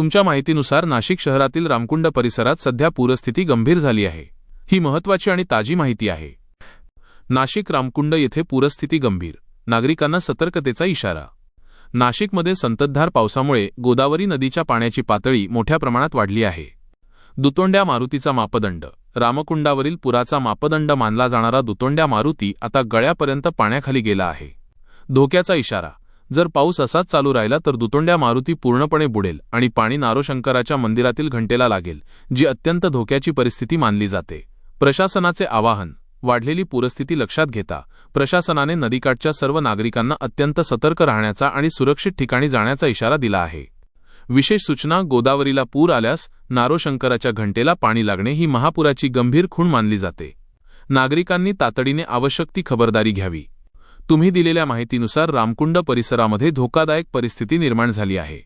तुमच्या माहितीनुसार नाशिक शहरातील रामकुंड परिसरात सध्या पूरस्थिती गंभीर झाली आहे. ही महत्वाची आणि ताजी माहिती आहे. नाशिक रामकुंड येथे पूरस्थिती गंभीर. नागरिकांना सतर्कतेचा इशारा. नाशिकमध्ये संततधार पावसामुळे गोदावरी नदीच्या पाण्याची पातळी मोठ्या प्रमाणात वाढली आहे. दुतोंड्या मारुतीचा मापदंड. रामकुंडावरील पुराचा मापदंड मानला जाणारा दुतोंड्या मारुती आता गळ्यापर्यंत पाण्याखाली गेला आहे. धोक्याचा इशारा. जर पाऊस असाच चालू राहिला तर दुतोंड्या मारुती पूर्णपणे बुडेल आणि पाणी नारोशंकराच्या मंदिरातील घंटेला लागेल जी अत्यंत धोक्याची परिस्थिती मानली जाते. प्रशासनाचे आवाहन वाढलेली पूरस्थिती लक्षात घेता प्रशासनाने नदीकाठच्या सर्व नागरिकांना अत्यंत सतर्क राहण्याचा आणि सुरक्षित ठिकाणी जाण्याचा इशारा दिला आहे. विशेष सूचना गोदावरीला पूर आल्यास नारोशंकराच्या घंटेला पाणी लागणे ही महापुराची गंभीर खूण मानली जाते. नागरिकांनी तातडीने आवश्यक ती खबरदारी घ्यावी. तुम्ही दिलेल्या माहितीनुसार रामकुंड परिसरामध्ये धोकादायक परिस्थिती निर्माण झाली आहे.